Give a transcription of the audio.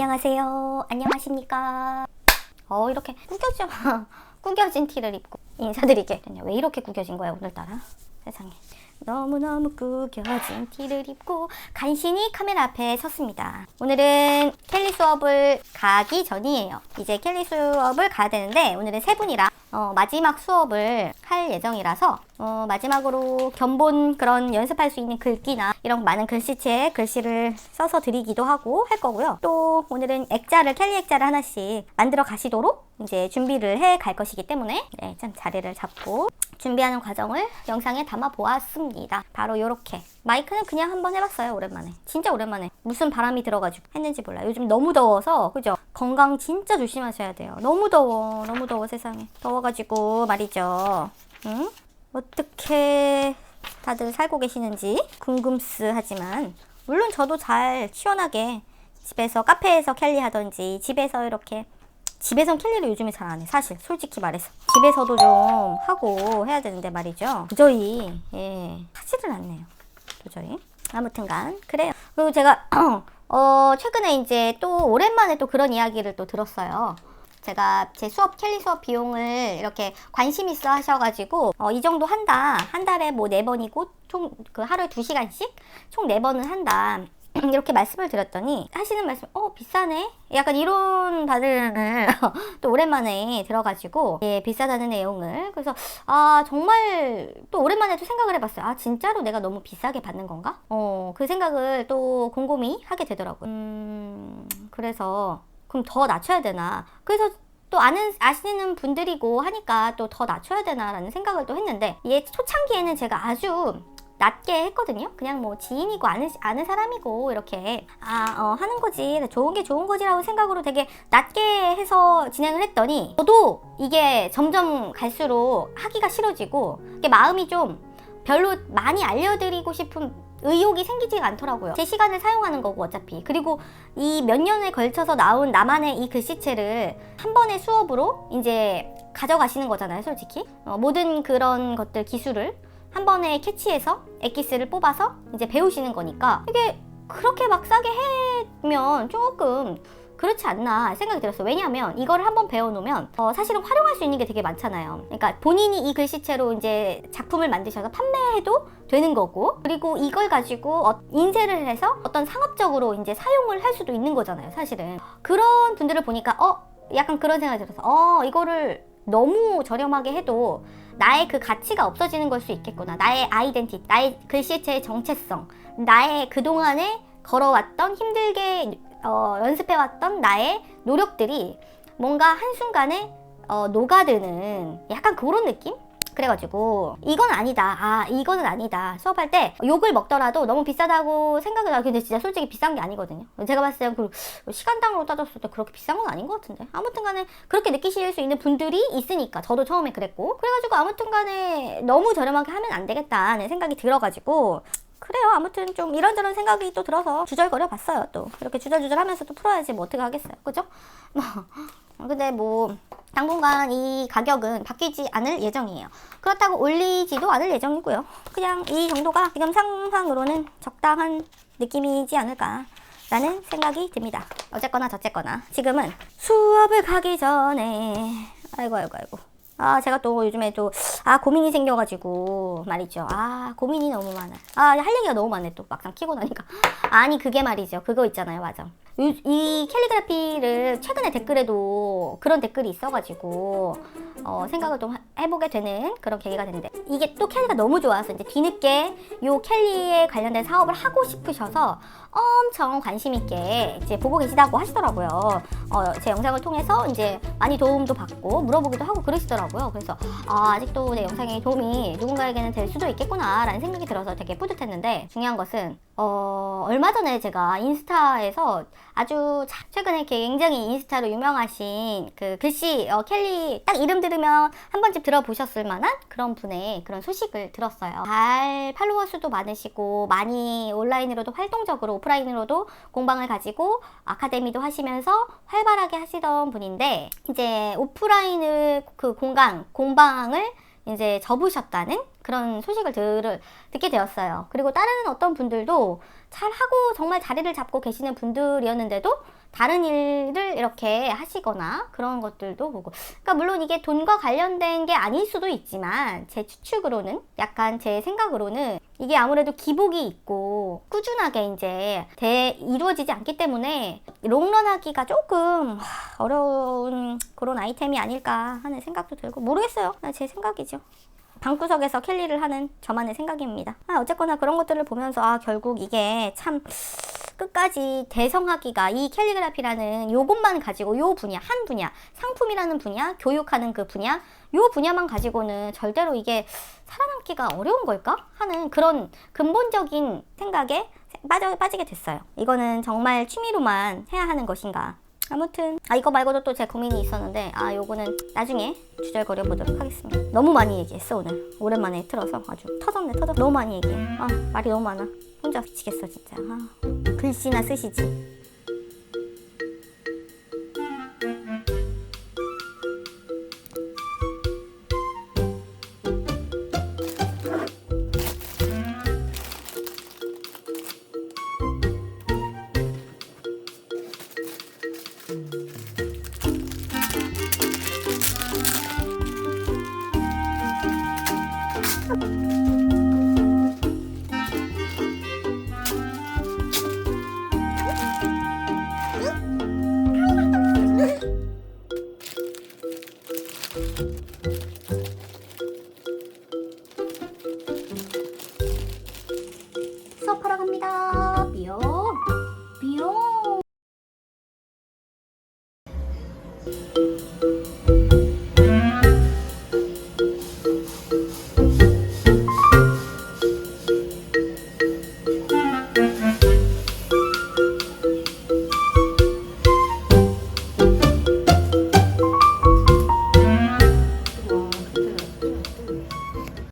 안녕하세요. 안녕하십니까. 어, 이렇게 구겨져. 구겨진 티를 입고 인사드리게. 왜 이렇게 구겨진 거야, 오늘따라? 세상에. 너무너무 구겨진 티를 입고 간신히 카메라 앞에 섰습니다. 오늘은 캘리 수업을 가기 전이에요. 이제 캘리 수업을 가야 되는데 오늘은 세 분이라 어, 마지막 수업을 할 예정이라서 어, 마지막으로 견본 그런 연습할 수 있는 글귀나 이런 많은 글씨체에 글씨를 써서 드리기도 하고 할 거고요. 또 오늘은 액자를 캘리 액자를 하나씩 만들어 가시도록 이제 준비를 해 갈 것이기 때문에 네, 좀 자리를 잡고 준비하는 과정을 영상에 담아 보았습니다. 바로 이렇게 마이크는 그냥 한번 해봤어요 오랜만에 진짜 오랜만에 무슨 바람이 들어가지고 했는지 몰라요 요즘 너무 더워서 그죠 건강 진짜 조심하셔야 돼요 너무 더워 너무 더워 세상에 더워가지고 말이죠 응? 어떻게 다들 살고 계시는지 궁금스 하지만 물론 저도 잘 시원하게 집에서 카페에서 캘리 하던지 집에서 이렇게 집에선 캘리를 요즘에 잘 안 해. 사실 솔직히 말해서 집에서도 좀 하고 해야 되는데 말이죠. 도저히 예 하지를 않네요. 도저히. 아무튼간 그래요. 그리고 제가 어 최근에 이제 또 오랜만에 또 그런 이야기를 또 들었어요. 제가 제 수업 캘리 수업 비용을 이렇게 관심 있어 하셔가지고 어, 이 정도 한다 한 달에 뭐 네 번이고 총 그 하루에 두 시간씩 총 네 번은 한다 이렇게 말씀을 드렸더니 하시는 말씀 어 비싸네. 약간 이런 반응을 또 오랜만에 들어가지고 예 비싸다는 내용을. 그래서 아 정말 또 오랜만에 또 생각을 해봤어요. 아 진짜로 내가 너무 비싸게 받는 건가? 어 그 생각을 또 곰곰이 하게 되더라고요. 음 그래서 그럼 더 낮춰야 되나? 그래서 또 아는 아시는 분들이고 하니까 또 더 낮춰야 되나라는 생각을 또 했는데 얘 초창기에는 제가 아주 낮게 했거든요. 그냥 뭐 지인이고 아는, 아는 사람이고 이렇게. 아 어, 하는 거지. 좋은 게 좋은 거지라고 생각으로 되게 낮게 해서 진행을 했더니 저도 이게 점점 갈수록 하기가 싫어지고 마음이 좀 별로 많이 알려드리고 싶은 의욕이 생기지가 않더라고요. 제 시간을 사용하는 거고 어차피. 그리고 이 몇 년에 걸쳐서 나온 나만의 이 글씨체를 한 번의 수업으로 이제 가져가시는 거잖아요, 솔직히. 어, 모든 그런 것들 기술을 한 번에 캐치해서 엑기스를 뽑아서 이제 배우시는 거니까 이게 그렇게 막 싸게 해면 조금 그렇지 않나 생각이 들었어요. 왜냐하면 이걸 한번 배워놓으면 어, 사실은 활용할 수 있는 게 되게 많잖아요. 그러니까 본인이 이 글씨체로 이제 작품을 만드셔서 판매해도 되는 거고 그리고 이걸 가지고 어, 인쇄를 해서 어떤 상업적으로 이제 사용을 할 수도 있는 거잖아요. 사실은 그런 분들을 보니까 어 약간 그런 생각이 들어서 어 이거를 너무 저렴하게 해도 나의 그 가치가 없어지는 걸 수 있겠구나. 나의 아이덴티, 나의 글씨체의 정체성, 나의 그동안에 걸어왔던 힘들게 어, 연습해왔던 나의 노력들이 뭔가 한순간에 어, 녹아드는 약간 그런 느낌? 그래가지고 이건 아니다 아 이거는 아니다 수업할 때 욕을 먹더라도 너무 비싸다고 생각을 하고 근데 진짜 솔직히 비싼 게 아니거든요 제가 봤을 때그 시간당으로 따졌을 때 그렇게 비싼 건 아닌 것 같은데 아무튼 간에 그렇게 느끼실 수 있는 분들이 있으니까 저도 처음에 그랬고 그래가지고 아무튼 간에 너무 저렴하게 하면 안 되겠다는 생각이 들어가지고 그래요. 아무튼 좀 이런저런 생각이 또 들어서 주절거려 봤어요. 또 이렇게 주절주절 하면서 또 풀어야지 뭐 어떻게 하겠어요. 그죠? 뭐 근데 뭐 당분간 이 가격은 바뀌지 않을 예정이에요. 그렇다고 올리지도 않을 예정이고요. 그냥 이 정도가 지금 상황으로는 적당한 느낌이지 않을까. 라는 생각이 듭니다. 어쨌거나 저쨌거나 지금은 수업을 가기 전에 아이고 아이고 아이고 아, 제가 또 요즘에 또, 아, 고민이 생겨가지고, 말이죠. 아, 고민이 너무 많아. 아, 할 얘기가 너무 많네, 또. 막상 키고 나니까. 아니, 그게 말이죠. 그거 있잖아요. 맞아. 이 캘리그라피를 최근에 댓글에도 그런 댓글이 있어가지고 어, 생각을 좀 해보게 되는 그런 계기가 됐는데 이게 또 캘리가 너무 좋아서 이제 뒤늦게 요 캘리에 관련된 사업을 하고 싶으셔서 엄청 관심 있게 이제 보고 계시다고 하시더라고요. 어, 제 영상을 통해서 이제 많이 도움도 받고 물어보기도 하고 그러시더라고요. 그래서 아, 아직도 내 영상이 도움이 누군가에게는 될 수도 있겠구나라는 생각이 들어서 되게 뿌듯했는데 중요한 것은 어, 얼마 전에 제가 인스타에서 아주 최근에 굉장히 인스타로 유명하신 그 글씨 어, 켈리 딱 이름 들으면 한 번쯤 들어보셨을 만한 그런 분의 그런 소식을 들었어요. 잘 팔로워 수도 많으시고 많이 온라인으로도 활동적으로 오프라인으로도 공방을 가지고 아카데미도 하시면서 활발하게 하시던 분인데 이제 오프라인을 그 공강 공방을 이제 접으셨다는 그런 소식을 들, 듣게 되었어요. 그리고 다른 어떤 분들도 잘 하고 정말 자리를 잡고 계시는 분들이었는데도 다른 일을 이렇게 하시거나 그런 것들도 보고. 그러니까 물론 이게 돈과 관련된 게 아닐 수도 있지만 제 추측으로는 약간 제 생각으로는 이게 아무래도 기복이 있고 꾸준하게 이제 대 이루어지지 않기 때문에 롱런하기가 조금 하, 어려운 그런 아이템이 아닐까 하는 생각도 들고 모르겠어요. 그냥 제 생각이죠. 방구석에서 캘리를 하는 저만의 생각입니다. 아, 어쨌거나 그런 것들을 보면서 아 결국 이게 참 끝까지 대성하기가 이 캘리그라피라는 요것만 가지고 요 분야 한 분야 상품이라는 분야 교육하는 그 분야 요 분야만 가지고는 절대로 이게 살아남기가 어려운 걸까 하는 그런 근본적인 생각에 빠져, 빠지게 됐어요. 이거는 정말 취미로만 해야 하는 것인가. 아무튼 아 이거 말고도 또 제 고민이 있었는데 아 요거는 나중에 주절거려 보도록 하겠습니다. 너무 많이 얘기했어 오늘 오랜만에 틀어서 아주 터졌네 터져 너무 많이 얘기해. 아 말이 너무 많아. 혼자 미치겠어 진짜. 아, 글씨나 쓰시지. 수업하러 갑니다.